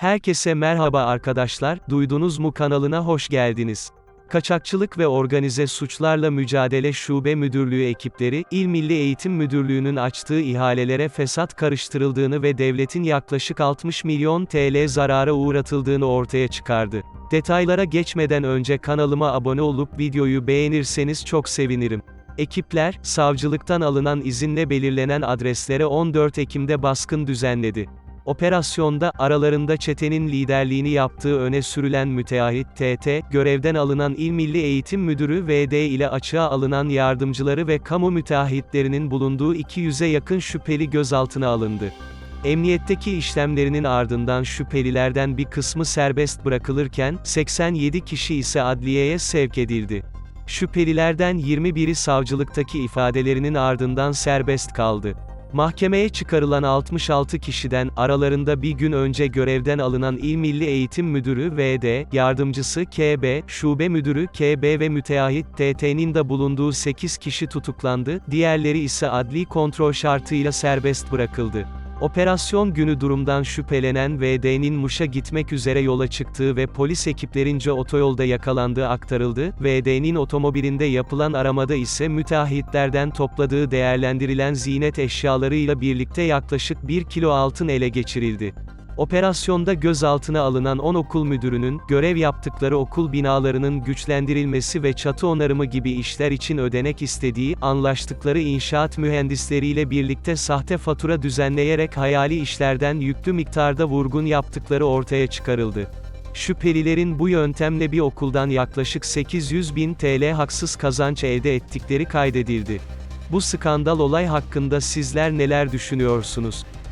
Herkese merhaba arkadaşlar, Duydunuz mu kanalına hoş geldiniz. Kaçakçılık ve Organize Suçlarla Mücadele Şube Müdürlüğü ekipleri, İl Milli Eğitim Müdürlüğü'nün açtığı ihalelere fesat karıştırıldığını ve devletin yaklaşık 60 milyon TL zarara uğratıldığını ortaya çıkardı. Detaylara geçmeden önce kanalıma abone olup videoyu beğenirseniz çok sevinirim. Ekipler, savcılıktan alınan izinle belirlenen adreslere 14 Ekim'de baskın düzenledi. Operasyonda, aralarında çetenin liderliğini yaptığı öne sürülen müteahhit TT, görevden alınan İl Milli Eğitim Müdürü VD ile açığa alınan yardımcıları ve kamu müteahhitlerinin bulunduğu 200'e yakın şüpheli gözaltına alındı. Emniyetteki işlemlerinin ardından şüphelilerden bir kısmı serbest bırakılırken, 87 kişi ise adliyeye sevk edildi. Şüphelilerden 21'i savcılıktaki ifadelerinin ardından serbest kaldı. Mahkemeye çıkarılan 66 kişiden, aralarında bir gün önce görevden alınan İl Milli Eğitim Müdürü VD, yardımcısı KB, şube müdürü KB ve müteahhit TT'nin de bulunduğu 8 kişi tutuklandı, diğerleri ise adli kontrol şartıyla serbest bırakıldı. Operasyon günü durumdan şüphelenen VD'nin Muş'a gitmek üzere yola çıktığı ve polis ekiplerince otoyolda yakalandığı aktarıldı. VD'nin otomobilinde yapılan aramada ise müteahhitlerden topladığı değerlendirilen ziynet eşyalarıyla birlikte yaklaşık 1 kilo altın ele geçirildi. Operasyonda gözaltına alınan 10 okul müdürünün, görev yaptıkları okul binalarının güçlendirilmesi ve çatı onarımı gibi işler için ödenek istediği, anlaştıkları inşaat mühendisleriyle birlikte sahte fatura düzenleyerek hayali işlerden yüklü miktarda vurgun yaptıkları ortaya çıkarıldı. Şüphelilerin bu yöntemle bir okuldan yaklaşık 800 bin TL haksız kazanç elde ettikleri kaydedildi. Bu skandal olay hakkında sizler neler düşünüyorsunuz?